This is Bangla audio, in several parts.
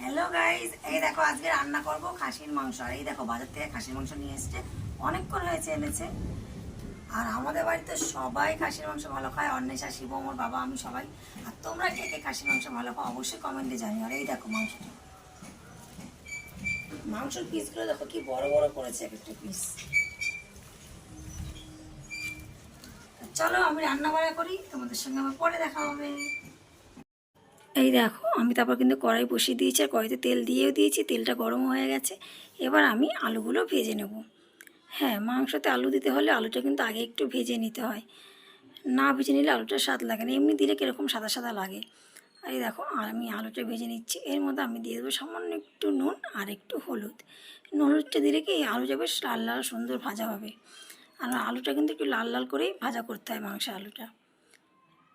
হ্যালো গাইস এই দেখো, আজকে রান্না করব খাসির মাংস। আর এই দেখো, বাজার থেকে খাসির মাংস নিয়ে এসেছে। অনেকক্ষণ হয়েছে এনেছে। আর আমাদের বাড়িতে সবাই খাসির মাংস ভালো খায়। অন্বেষা, শিব, আমার বাবা, আমি সবাই। আর তোমরা কে কে খাসির মাংস ভালো খাও, অবশ্যই কমেন্টে জানিও। আর এই দেখো মাংসটা। মাংসের পিসগুলো দেখো কি বড় বড় করেছে, এক একটা পিস চলো, আমি রান্না বাড়া করি। তোমাদের সঙ্গে আমার পরে দেখা হবে। এই দেখো, আমি তারপর কিন্তু কড়াই বসিয়ে দিয়েছি আর কড়াইতে তেল দিয়েও দিয়েছি, তেলটা গরম হয়ে গেছে। এবার আমি আলুগুলো ভেজে নেব। হ্যাঁ মাংসতে আলু দিতে হলে আলুটা কিন্তু আগে একটু ভেজে নিতে হয়। না ভেজে নিলে আলুটা স্বাদ লাগে না, এমনি দিলে কীরকম সাদা সাদা লাগে। আর এই দেখো আমি আলুটা ভেজে নিচ্ছি। এর মধ্যে আমি দিয়ে দেবো সামান্য একটু নুন আর একটু হলুদ। হলুদটা দিলে কি আলুটা বেশ লাল লাল সুন্দর ভাজা হবে। আর আলুটা কিন্তু একটু লাল লাল করেই ভাজা করতে হয় মাংস আলুটা।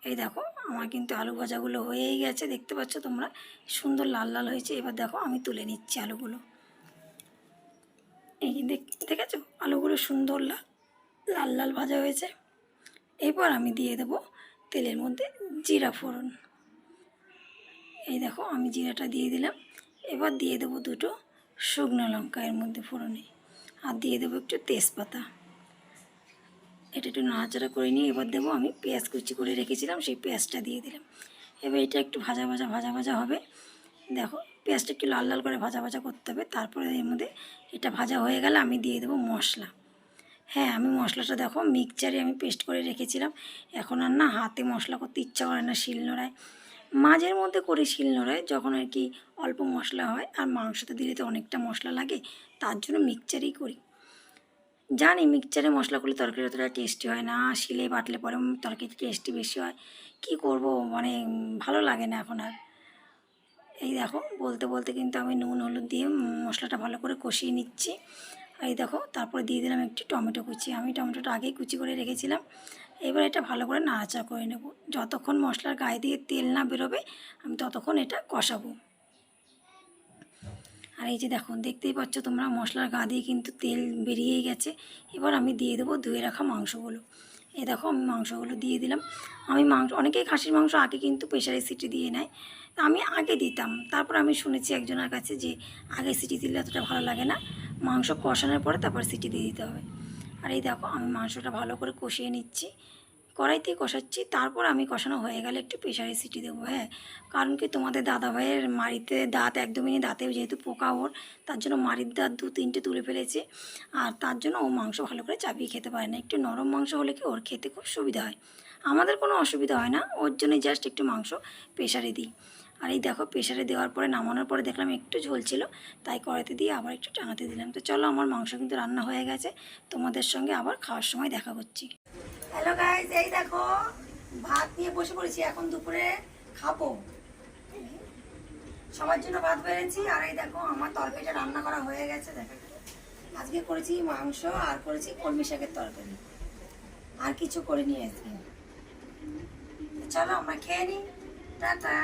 এই দেখো, আমার কিন্তু আলু ভাজাগুলো হয়েই গেছে, দেখতে পাচ্ছ তোমরা? সুন্দর লাল লাল হয়েছে। এবার দেখো, আমি তুলে নিচ্ছি আলুগুলো। এই দেখ- দেখেছ? আলুগুলো সুন্দর লাল লাল লাল ভাজা হয়েছে। এরপর আমি দিয়ে দেবো তেলের মধ্যে জিরা ফোড়ন। এই দেখো, আমি জিরাটা দিয়ে দিলাম। এবার দিয়ে দেবো দুটো শুকনো লঙ্কা এর মধ্যে ফোড়নে। আর দিয়ে দেবো একটু তেজপাতা। এটা একটু নাড়াচাড়া করে নিয়ে এবার দেবো আমি পেঁয়াজ কুচি করে রেখেছিলাম, সেই পেঁয়াজটা দিয়ে দিলাম। এবার এটা একটু ভাজা ভাজা ভাজা ভাজা হবে। দেখো, পেঁয়াজটা একটু লাল লাল করে ভাজা ভাজা করতে হবে, তারপরে এর মধ্যে এটা ভাজা হয়ে গেলে আমি দিয়ে দেবো মশলা। হ্যাঁ আমি মশলাটা দেখো, মিক্সচারে আমি পেস্ট করে রেখেছিলাম। এখন আর না, হাতে মশলা করতে ইচ্ছা করে না শিল নোড়ায়। মাঝের মধ্যে করি শিল নোড়ায়, যখন আর কি অল্প মশলা হয়, আর মাংসতে দিলে তো অনেকটা মশলা লাগে, তার জন্য মিক্সচারেই করি। জানি মিক্সচারে মশলা করলে তরকারি অতটা টেস্টি হয় না। শিলে বাটলে পরে তরকারি টেস্টি বেশি হয়। কি করব? মানে ভালো লাগে না এখন আর। এই দেখো, বলতে বলতে কিন্তু আমি নুন, হলুদ দিয়ে মশলাটা ভালো করে কষিয়ে নিচ্ছি। এই দেখো, তারপরে দিয়ে দিলাম একটু টমেটো কুচি। আমি টমেটোটা আগেই কুচি করে রেখেছিলাম। এবার এটা ভালো করে নাড়াচাড়া করে নেব। যতক্ষণ মশলার গায়ে দিয়ে তেল না বেরোবে, আমি ততক্ষণ এটা কষাবো। আর এই যে দেখো দেখতেই পাচ্ছ তোমরা মশলার গা দিয়ে কিন্তু তেল বেরিয়েই গেছে। এবার আমি দিয়ে দেবো ধুয়ে রাখা মাংসগুলো। এই দেখো, আমি মাংসগুলো দিয়ে দিলাম। আমি মাংস, অনেকেই খাসির মাংস আগে কিন্তু প্রেশারে সিটি দিয়ে নেয়। তা আমি আগে দিতাম। তারপর আমি শুনেছি একজনের কাছে যে আগে সিটি দিলে এতটা ভালো লাগে না। মাংস কষানোর পরে তারপর সিটি দিয়ে দিতে হবে। আর এই দেখো, আমি মাংসটা ভালো করে কষিয়ে নিচ্ছি। কড়াইতেই কষাচ্ছি, তারপর আমি কষানো হয়ে গেলে একটু প্রেশারে সিটি দেবো হ্যাঁ? কারণ কি তোমাদের দাদা ভাইয়ের মাড়িতে দাঁত একদমই নেই দাঁতে যেহেতু পোকা ওর, তার জন্য মাড়ির দাঁত দু তিনটে তুলে ফেলেছে। আর তার জন্য ও মাংস ভালো করে চাপিয়ে খেতে পারে না, একটু নরম মাংস হলে কি ওর খেতে খুব সুবিধা হয়। আমাদের কোনো অসুবিধা হয় না, ওর জন্য জাস্ট একটু মাংস প্রেশারে দিই। আর এই দেখো প্রেশারে দেওয়ার পরে, নামানোর পরে দেখলাম একটু ঝোল ছিল, তাই কড়াইতে দিয়ে আবার একটু টাঙাতে দিলাম। তো চলো, আমার মাংস কিন্তু রান্না হয়ে গেছে, তোমাদের সঙ্গে আবার খাওয়ার সময় দেখা করছি। হ্যালো গাইজ এই দেখো, ভাত নিয়ে বসে পড়েছি। এখন দুপুরে খাব। সবার জন্য ভাত বেড়েছি। আর এই দেখো, আমার তরকারিটা রান্না করা হয়ে গেছে। দেখো, আজকে করেছি মাংস, আর করেছি কলমি শাকের তরকারি। আর কিছু করে নিয়ে চলো, আমরা খেয়ে নিই। টাটা।